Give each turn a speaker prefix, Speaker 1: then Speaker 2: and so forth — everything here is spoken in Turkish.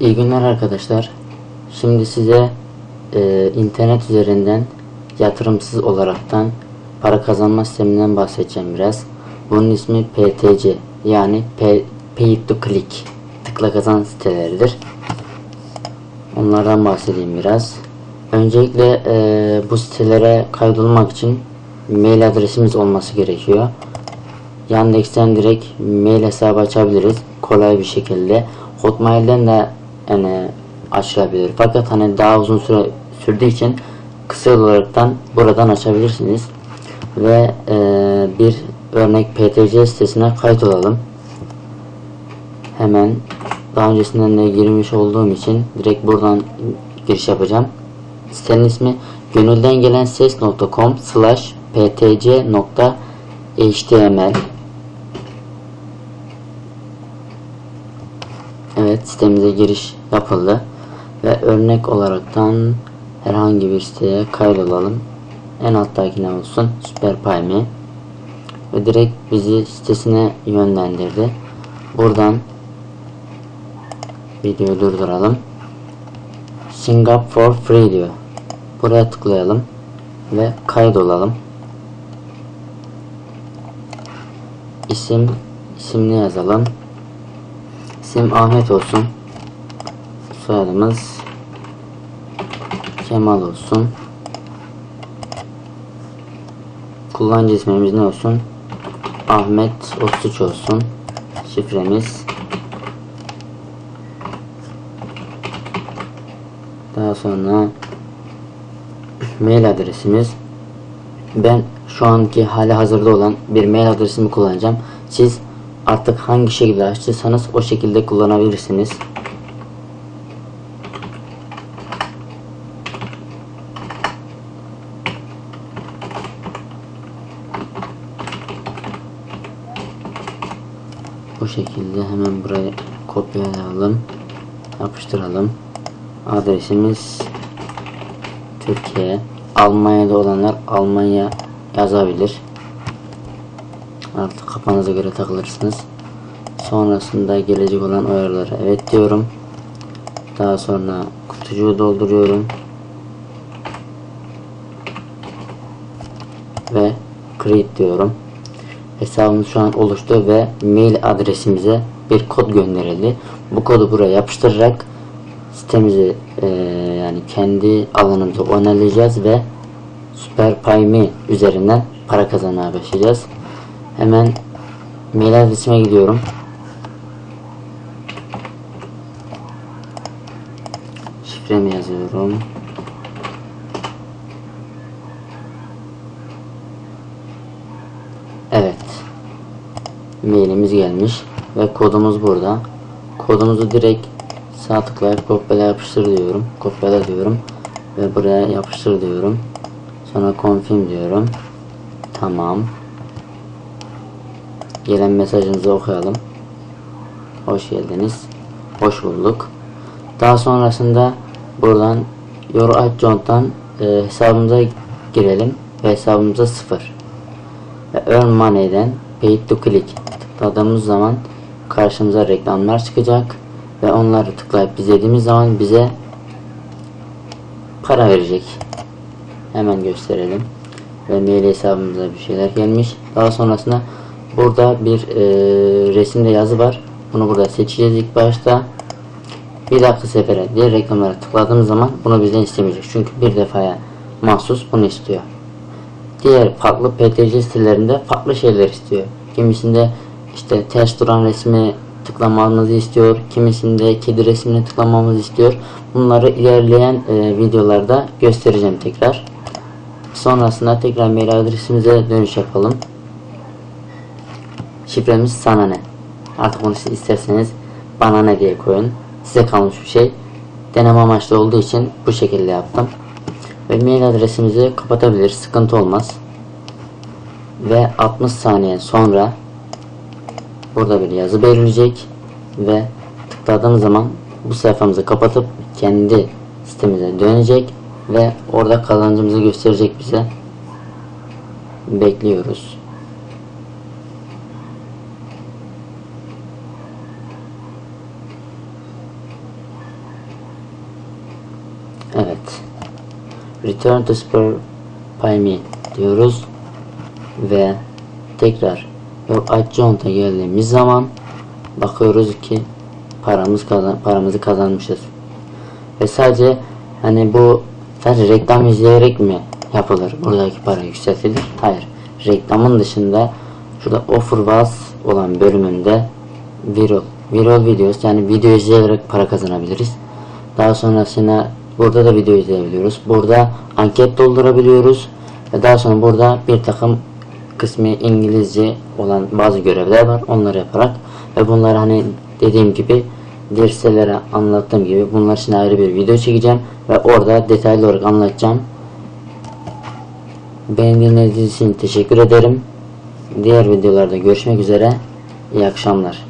Speaker 1: İyi günler arkadaşlar. Şimdi size e, internet üzerinden yatırımsız olaraktan para kazanma sisteminden bahsedeceğim biraz. Bunun ismi PTC yani Pay, to Click tıkla kazan siteleridir. Onlardan bahsedeyim biraz. Öncelikle e, bu sitelere kaydolmak için mail adresimiz olması gerekiyor. Yandex'ten direkt mail hesabı açabiliriz kolay bir şekilde. Hotmail'den de yani açılabilir. Fakat hani daha uzun süre sürdüğü için kısa olaraktan buradan açabilirsiniz. Ve e, bir örnek PTC sitesine kayıt olalım. Hemen daha öncesinden de girmiş olduğum için direkt buradan giriş yapacağım. Sitenin ismi gönülden gelen ses.com slash ptc.html Evet sitemize giriş yapıldı ve örnek olaraktan herhangi bir siteye kaydolalım. En alttakine olsun SuperPayMe ve direkt bizi sitesine yönlendirdi. Buradan videoyu durduralım. Singapore Free diyor. Buraya tıklayalım ve kaydolalım. İsim isimini yazalım. İsim Ahmet olsun. Soyadımız Kemal olsun. Kullanıcı ismimiz ne olsun? Ahmet Ostuç olsun. Şifremiz Daha sonra mail adresimiz ben şu anki hali hazırda olan bir mail adresimi kullanacağım. Siz artık hangi şekilde açtıysanız o şekilde kullanabilirsiniz. Bu şekilde hemen buraya kopyalayalım. Yapıştıralım. Adresimiz Türkiye. Almanya'da olanlar Almanya yazabilir. Artık kafanıza göre takılırsınız. Sonrasında gelecek olan uyarılara evet diyorum. Daha sonra kutucuğu dolduruyorum. Ve create diyorum. Hesabımız şu an oluştu ve mail adresimize bir kod gönderildi. Bu kodu buraya yapıştırarak sitemizi e, yani kendi alanımızı onaylayacağız ve SuperPayMe üzerinden para kazanmaya başlayacağız. Hemen mail adresime gidiyorum. Şifremi yazıyorum. Evet. Mailimiz gelmiş ve kodumuz burada. Kodumuzu direkt sağ tıklayıp kopyala yapıştır diyorum. Kopyala diyorum ve buraya yapıştır diyorum. Sonra confirm diyorum. Tamam. Gelen mesajınızı okuyalım. Hoş geldiniz. Hoş bulduk. Daha sonrasında buradan Your Adjont'tan e, hesabımıza girelim ve hesabımıza sıfır. Ve Earn Money'den Paid to Click tıkladığımız zaman karşımıza reklamlar çıkacak ve onları tıklayıp izlediğimiz zaman bize para verecek. Hemen gösterelim. Ve mail hesabımıza bir şeyler gelmiş. Daha sonrasında burada bir e, resimde yazı var. Bunu burada seçeceğiz ilk başta. Bir dakika sefere diğer reklamlara tıkladığımız zaman bunu bizden istemeyecek. Çünkü bir defaya mahsus bunu istiyor. Diğer farklı PTC sitelerinde farklı şeyler istiyor. Kimisinde işte ters duran resmi tıklamamızı istiyor. Kimisinde kedi resmini tıklamamızı istiyor. Bunları ilerleyen e, videolarda göstereceğim tekrar. Sonrasında tekrar mail adresimize dönüş yapalım. Şifremiz sana ne. Artık siz isterseniz bana ne diye koyun. Size kalmış bir şey. Deneme amaçlı olduğu için bu şekilde yaptım. Ve mail adresimizi kapatabilir. Sıkıntı olmaz. Ve 60 saniye sonra burada bir yazı belirleyecek ve tıkladığımız zaman bu sayfamızı kapatıp kendi sitemize dönecek ve orada kazancımızı gösterecek bize. Bekliyoruz. Evet. Return to Spur Pay Me diyoruz. Ve tekrar yok Adjoint'a geldiğimiz zaman bakıyoruz ki paramız kazan paramızı kazanmışız. Ve sadece hani bu sadece reklam izleyerek mi yapılır? Buradaki para yükseltilir? Hayır. Reklamın dışında şurada offer was olan bölümünde viral viral videos yani video izleyerek para kazanabiliriz. Daha sonrasında burada da video izleyebiliyoruz. Burada anket doldurabiliyoruz. Ve daha sonra burada bir takım kısmı İngilizce olan bazı görevler var. Onları yaparak ve bunları hani dediğim gibi diğer sitelere anlattığım gibi bunlar için ayrı bir video çekeceğim ve orada detaylı olarak anlatacağım. Beğendiğiniz için teşekkür ederim. Diğer videolarda görüşmek üzere. İyi akşamlar.